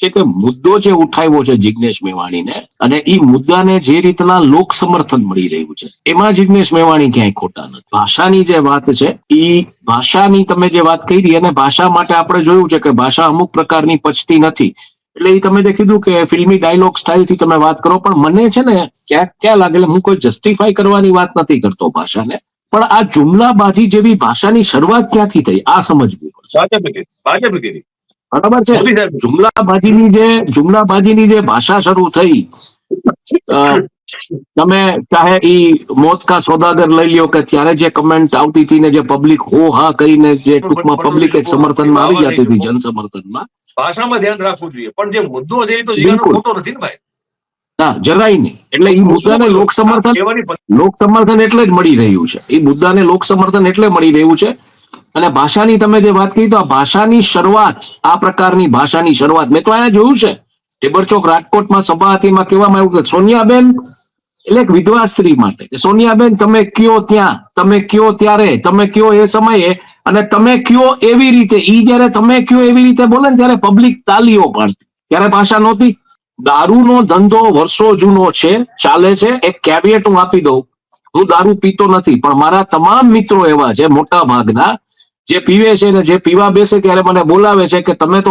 છે કે મુદ્દો જે ઉઠાવ્યો છે જિજ્ઞેશ મેવાણીને અને એ મુદ્દાને જે રીતના લોક સમર્થન મળી રહ્યું છે, એમાં જિજ્ઞેશ મેવાણી ક્યાંય ખોટા નથી. ભાષાની જે વાત છે એ ભાષાની તમે જે વાત કરી અને ભાષા માટે આપણે જોયું છે કે ભાષા અમુક પ્રકારની પચતી નથી. એટલે એ તમે જે કીધું કે ફિલ્મી ડાયલોગ સ્ટાઇલથી તમે વાત કરો, પણ મને છે ને ક્યાંક ક્યાં લાગે હું કોઈ જસ્ટિફાય કરવાની વાત નથી કરતો ભાષાને, પણ આ જુમલાબાજી જેવી ભાષાની શરૂઆત ક્યાંથી થઈ, આ સમજવું ભાજપે કીધી, ભાજપે બરાબર છે? જુમલાબાજીની જે જુમલાબાજીની જે ભાષા શરૂ થઈ તમે ચાહે ઈ મોત કા સોદાગર લઈ લ્યો કે ત્યારે જે કમેન્ટ આવતી હતી ને જે પબ્લિક હો હા કરીને જે ટૂંકમાં પબ્લિક એક સમર્થનમાં આવી જતી હતી જન સમર્થનમાં ભાષામાં ધ્યાન રાખવું જોઈએ. પણ જે મુદ્દો છે એ તો જીવાનો બિલકુલ. ખોટો નથી ને ભાઈ? ના જરાય નહીં. એટલે એ મુદ્દાને લોક સમર્થન લોક સમર્થન એટલે જ મળી રહ્યું છે. એ મુદ્દાને લોક સમર્થન એટલે મળી રહ્યું છે. અને ભાષાની તમે જે વાત કરી તો આ ભાષાની શરૂઆત, આ પ્રકારની ભાષાની શરૂઆત. મેં તો અહીંયા જોયું છે ટેબરચોક રાજકોટમાં સભા હતી કહેવામાં આવ્યું કે સોનિયાબેન એટલે એક વિધવા સ્ત્રી માટે. કે સોનિયાબેન, તમે કયો ત્યાં? તમે કયો ત્યારે? તમે કયો એ સમયે? અને તમે કયો એવી રીતે? ઈ જયારે તમે કયો એવી રીતે બોલે ને ત્યારે પબ્લિક તાલીઓ પાડતી. ત્યારે ભાષા નહોતી. દારૂનો ધંધો વર્ષો જૂનો છે, ચાલે છે. એક કેવિયટ હું આપી દઉં. હું દારૂ પીતો નથી, પણ મારા તમામ મિત્રો એવા છે મોટા ભાગના જે પીવે છે ને જે પીવા બેસે ત્યારે મને બોલાવે છે કે તમે તો